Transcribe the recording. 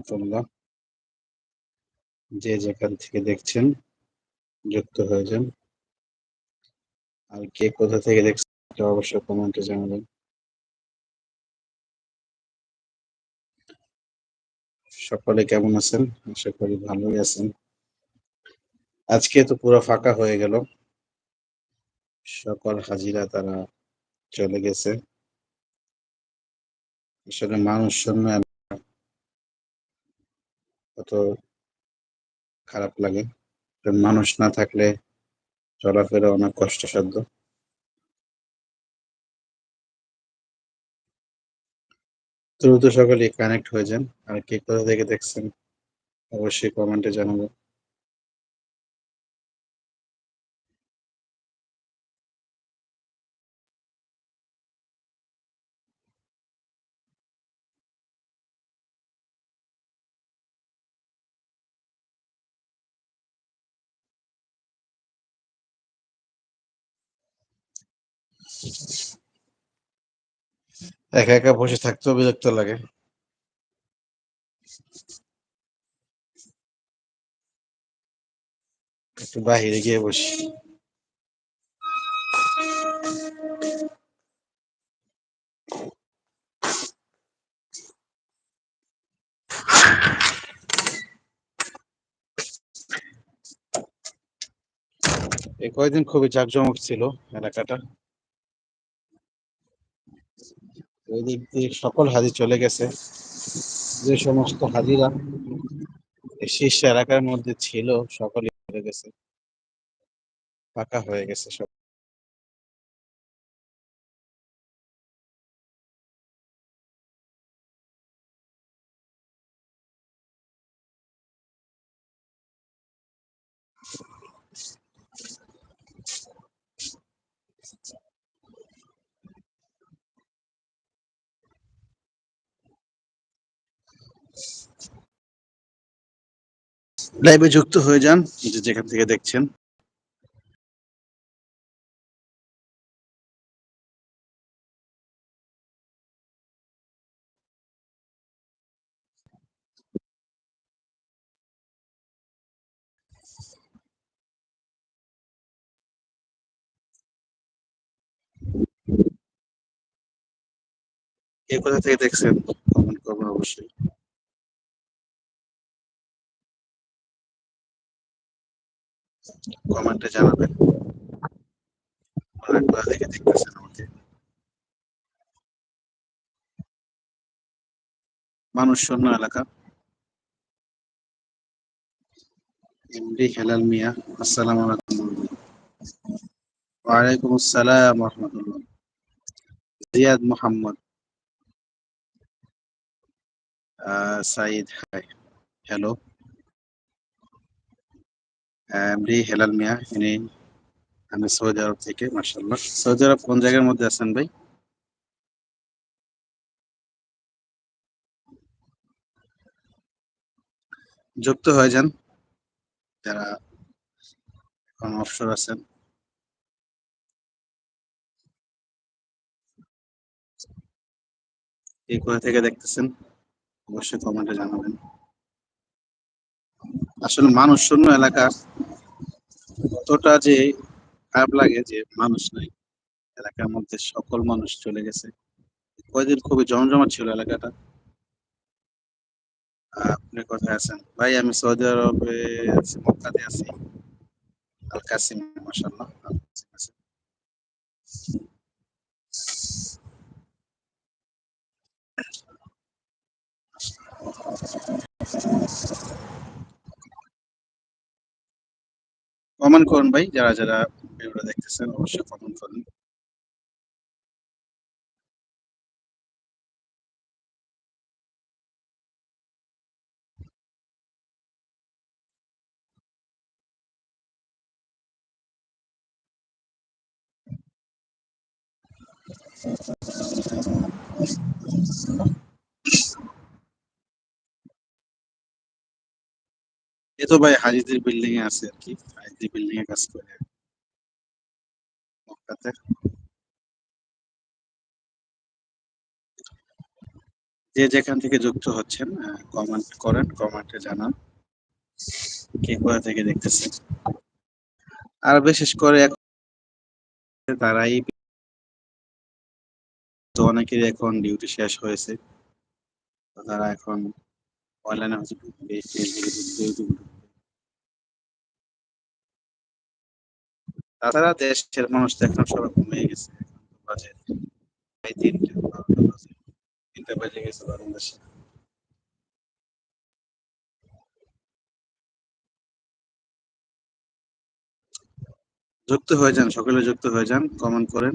রহমতুল্লাহ যে যেখান থেকে দেখছেন, যুক্ত হয়ে যান আর কে কোথা থেকে দেখছেন অবশ্যই কমেন্টে জানাবেন। সকলে কেমন আছেন? আশা করি ভালোই আছেন। আজকে তো পুরো ফাঁকা হয়ে গেল। সকল হাজিরা তারা চলে গেছে। আসলে মানুষ শূন্য কত খারাপ লাগে। মানুষ না থাকলে চলাফেরা অনেক কষ্টসাধ্য। দ্রুত সকলে কানেক্ট হয়ে যান। আর কে কোথা থেকে দেখছেন, অবশ্যই কমেন্টে জানাব একা একা বসে থাকতেও বিরক্ত লাগে। একটু বাহিরে গিয়ে বসি। এই কয়েকদিন খুবই জাঁকজমক ছিল এলাকাটা। ওই দিক দিয়ে সকল হাজি চলে গেছে। যে সমস্ত হাজিরা শীর্ষ এলাকার মধ্যে ছিল সকলে চলে গেছে। ফাঁকা হয়ে গেছে সব। লাইভে যুক্ত হয়ে যান যেখান থেকে দেখছেন। কে কোথা থেকে দেখছেন কমেন্ট করবেন অবশ্যই। কমেন্টে জানাবেন। মানুষ শূন্য এলাকা। এমডি হেলাল মিয়া, আসসালামু আলাইকুম। ওয়ালাইকুম আসসালাম Rahmatullah Ziad Mohammad. Sayed, hi, hello. MD Helal Mia, ইনি আমি সৌদি আরব থেকে মার্শাল্লাহ সৌদি আরব কোন জায়গার মধ্যে আছেন ভাই? যুক্ত হয়ে যান। যারা এখন অবসর আছেন। এই কোথা থেকে দেখতেছেন? অবশ্যই কমেন্টে জানাবেন। আসলে মানুষ শূন্য এলাকা। কতটা যে খারাপ লাগে যে মানুষ নাই। এলাকার মধ্যে সকল মানুষ চলে গেছে। কয়দিন খুবই জমজমাট ছিল এলাকাটা। আপনি কোথায় আছেন? ভাই, আমি সৌদি আরবে মক্কাতে আছি। আল কাসিম মাসাল্লাহ আছি। কমেন্ট করুন ভাই যারা যারা ভিডিওটা দেখতেছেন অবশ্যই কমেন্ট করুন এ তো ভাই হাজিদের বিল্ডিং এ আছে আর কি হাজিদের বিল্ডিং এ কাজ করে। যে যেখান থেকে যুক্ত হচ্ছেন কমেন্ট করেন কমেন্টে জানান। কে কোথা থেকে দেখতেছেন? আর বিশেষ করে তারাই তো অনেকেরই এখন ডিউটি শেষ হয়েছে। তারা এখন তাছাড়া দেশের মানুষ তো এখন সবাই ঘুমিয়ে গেছে এখন তো বাজে প্রায় তিনটে বারোটা বাজে বেজে গেছে বাংলাদেশে যুক্ত হয়ে যান, সকলে যুক্ত হয়ে যান কমেন্ট করেন।